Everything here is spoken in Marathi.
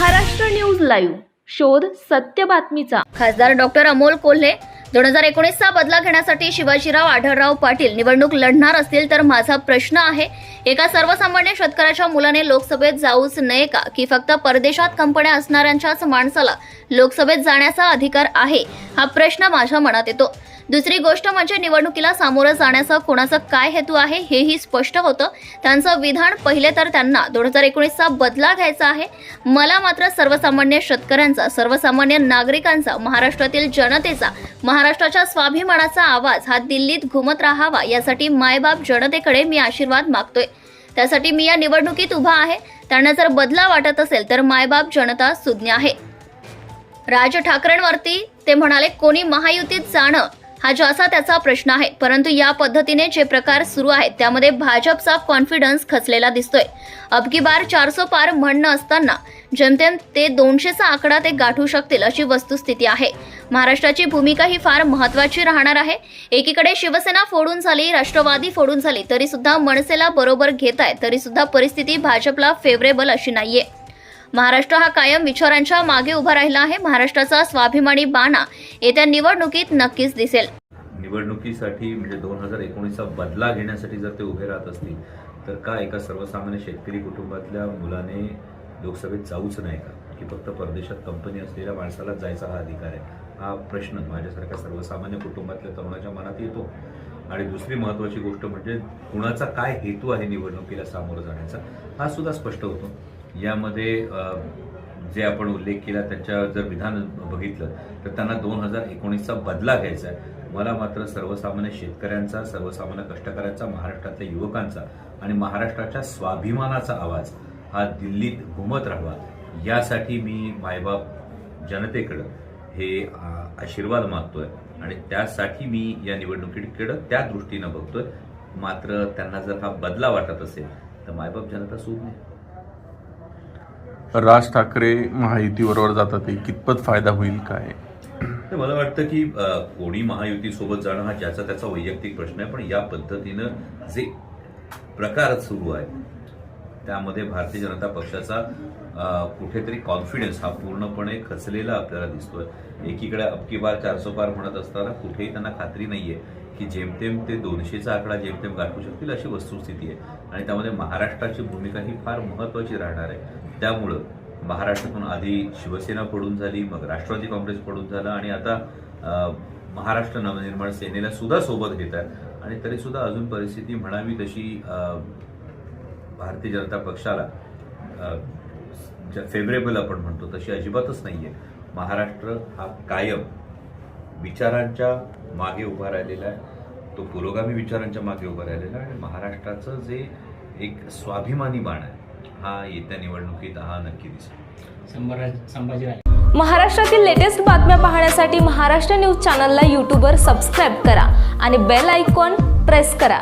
Maharashtra news live. शोध सत्य बातमीचा. खासदार डॉक्टर अमोल कोल्हे दोन हजार एकोणीसचा बदला घेण्यासाठी शिवाजीराव आढळराव पाटील निवडणूक लढणार असतील तर माझा प्रश्न आहे. एका सर्वसामान्य शेतकऱ्याच्या मुलाने लोकसभेत जाऊच नये का? की फक्त परदेशात कंपन्या असणाऱ्यांच्याच माणसाला लोकसभेत जाण्याचा अधिकार आहे? हा प्रश्न माझ्या मनात येतो. दुसरी गोष्ट म्हणजे निवडणुकीला सामोरं जाण्याचा कोणाचा काय हेतू आहे हेही स्पष्ट होतं. त्यांचं विधान पहिले तर त्यांना दोन हजार एकोणीसचा बदला घ्यायचा आहे. मला मात्र सर्वसामान्य शेतकऱ्यांचा सर्वसामान्य नागरिकांचा महाराष्ट्रातील जनतेचा महाराष्ट्राच्या स्वाभिमानाचा आवाज हा दिल्लीत घुमत राहावा यासाठी मायबाप जनतेकडे मी आशीर्वाद मागतोय. त्यासाठी मी या निवडणुकीत उभा आहे. त्यांना जर बदला वाटत असेल तर मायबाप जनता सुज्ञ आहे. राज ठाकरेंवरती ते म्हणाले कोणी महायुतीत जाणं हा ज्याचा त्याचा प्रश्न आहे परंतु या पद्धतीने जे प्रकार सुरू आहेत त्यामध्ये भाजपचा कॉन्फिडन्स खचलेला दिसतोय. अबकी बार चारसो पार म्हणणं असताना जेमतेम ते दोनशेचा आकडा ते गाठू शकतील अशी वस्तुस्थिती आहे. महाराष्ट्राची भूमिका ही फार महत्वाची राहणार आहे. एकीकडे शिवसेना फोडून झाली राष्ट्रवादी फोडून झाली तरी सुद्धा मनसेला बरोबर घेत आहे तरी सुद्धा परिस्थिती भाजपला फेवरेबल अशी नाहीये. महाराष्ट्र हा कायम विचारांच्या मागे उभा राहिला आहे. महाराष्ट्राचा स्वाभिमानी बाणा येत्या निवडणुकीत नक्कीच दिसेल. निवडणुकीसाठी म्हणजे दोन हजार एकोणीसचा बदला घेण्यासाठी जर ते उभे राहत असतील तर का एका सर्वसामान्य शेतकरी कुटुंबातल्या मुलाने लोकसभेत जाऊच नाही का? की फक्त परदेशात कंपनी असलेल्या माणसाला जायचा हा अधिकार आहे? हा प्रश्न माझ्यासारख्या सर्वसामान्य कुटुंबातल्या तरुणाच्या मनात येतो. आणि दुसरी महत्त्वाची गोष्ट म्हणजे कुणाचा काय हेतू आहे निवडणुकीला सामोरं जाण्याचा हा सुद्धा स्पष्ट होतो. यामध्ये जे आपण उल्लेख केला त्याच्या जर विधान बघितलं तर त्यांना दोन हजार एकोणीसचा बदला घ्यायचा आहे. मला मात्र सर्वसामान्य शेतकऱ्यांचा सर्वसामान्य कष्टकऱ्यांचा महाराष्ट्रातल्या युवकांचा आणि महाराष्ट्राच्या स्वाभिमानाचा आवाज हा दिल्लीत घुमत राहावा. यासाठी मी मायबाप जनतेकडं हे आशीर्वाद मागतोय आणि त्यासाठी मी या निवडणुकीकडं त्या दृष्टीनं बघतोय. मात्र त्यांना जर हा बदला वाटत असेल तर मायबाप जनता सूद नाही. राज ठाकरे महायुतीबरोबर जातात ते कितपत फायदा होईल काय? मला वाटतं की कोणी महायुतीसोबत जाणं हा ज्याचा त्याचा वैयक्तिक प्रश्न आहे पण या पद्धतीनं जे प्रकार सुरू आहे त्यामध्ये भारतीय जनता पक्षाचा कुठेतरी कॉन्फिडन्स हा पूर्णपणे खचलेला आपल्याला दिसतोय. एकीकडे अबकी बार चारसो पार म्हणत असताना कुठेही त्यांना खात्री नाहीये की जेमतेम ते दोनशेचा आकडा जेमतेम गाठू शकतील अशी वस्तुस्थिती आहे. आणि त्यामध्ये महाराष्ट्राची भूमिका ही फार महत्वाची राहणार आहे. त्यामुळं महाराष्ट्रातून आधी शिवसेना पडून झाली मग राष्ट्रवादी काँग्रेस पडून झालं आणि आता महाराष्ट्र नवनिर्माण सेनेला सुद्धा सोबत घेत आहे आणि तरी सुद्धा अजून परिस्थिती म्हणावी तशी भारतीय जनता पक्षाला फेवरेबल आपण म्हणतो तशी अजिबातच नाही आहे महाराष्ट्र हा कायम विचारांच्या मागे उभा राहिलेला आहे. तो पुरोगामी विचारांच्या मागे उभा राहिलेला आहे. आणि महाराष्ट्राचं जे एक स्वाभिमानी बाण आहे हा येत्या निवडणुकीत हा नक्की दिसेल. संभाजीराजे. महाराष्ट्रातील लेटेस्ट बातम्या पाहण्यासाठी महाराष्ट्र न्यूज चॅनलला यूट्यूबवर सबस्क्राईब करा आणि बेल आयकॉन प्रेस करा.